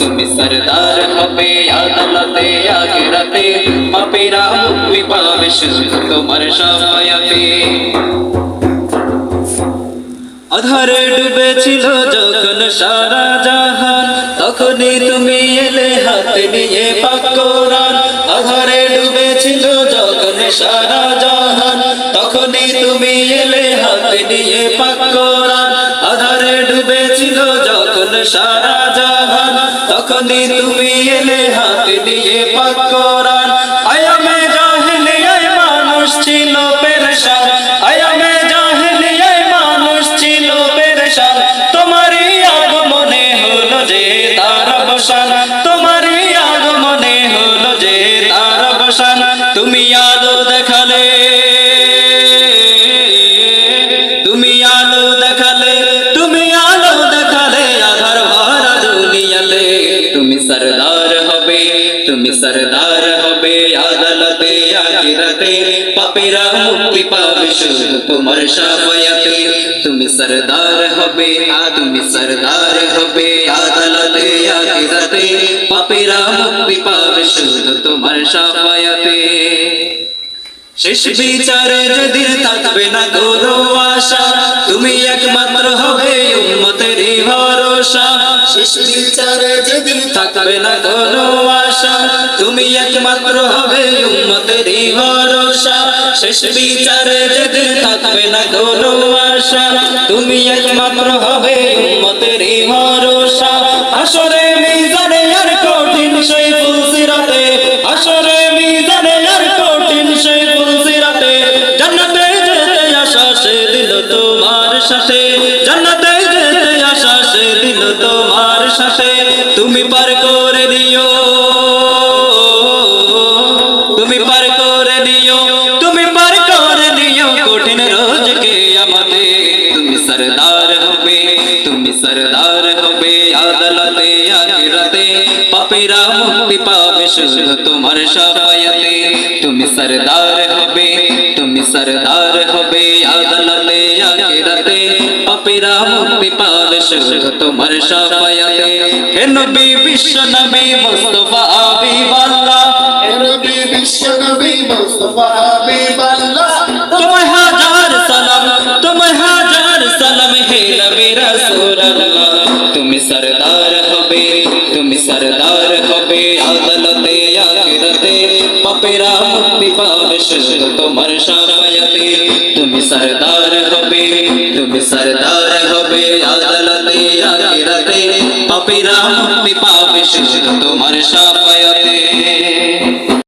তুমি সরদার হবে আদালতে, আখিরাতে। পাপীরা মুক্তি পাবে তোমার সাফায়াতে আধারে ডুবেছিল যখন সারা জাহান, তখনই তুমি এলে হাতে নিয়ে পাক কোরআন। আধারে ডুবেছিল যখন সারা জাহান, তখনই তুমি এলে হাতে নিয়ে পাক কোরআন। আধারে ডুবেছিল যখন সারা জাহান তখনই তুমি এলে হাত দিয়ে পাক কোরআন তুমি সরদার হবে আদালতে আখিরাতে পাপীরা মুক্তি পাবে শুধু তোমার সাফায়াতে তুমি সরদার হবে তুমি সরদার হবে আদালতে আখিরাতে পাপীরা মুক্তি পাবে শুধু তোমার সাফায়াতে শেষ বিচারে যেদিন থাকবে না কোনো আশা তুমি একমাত্র হবে উম্মতের ভরসা শেষ বিচারে যেদিন থাকবে না আশা তুমি একমাত্র হবে উম্মতের ভরসা। শেষ বিচারে যেদিন থাকবে না কোনো আশা। তুমি একমাত্র হবে উম্মতের ভরসা। আসরে মিজানে আর কঠিন সেই ফুলসিরাতে। আসরে মিজানে আর কঠিন সেই ফুলসিরাতে। জান্নাতে যেতে আশা সে দিল তোমার সাথে। জান্নাতে যেতে আশা সে দিল তোমার তুমি সরদার হবে আদালতে, আখিরাতে। পাপীরা মুক্তি পাবে শুধু তোমার সাফায়াতে। তুমি সরদার হবে, তুমি সরদার হবে আদালতে, আখিরাতে। পাপীরা মুক্তি পাবে শুধু তোমার সাফায়াতে। হে নবী, বিশ্ব নবী, মুস্তাফা হাবিবাল্লাহ হে নবী বিশ্বনবী মুস্তাফা হাবিবাল্লাহ নবী রাসূলুল্লাহ। তুমি সরদার হবে, তুমি সরদার হবে আদালতে, আখিরাতে। পাপীরা মুক্তি পাবে শুধু তোমার সাফায়াতে তুমি সরদার হবে, তুমি সরদার হবে আদালতে, আখিরাতে। পাপীরা মুক্তি পাবে শুধু তোমার সাফায়াতে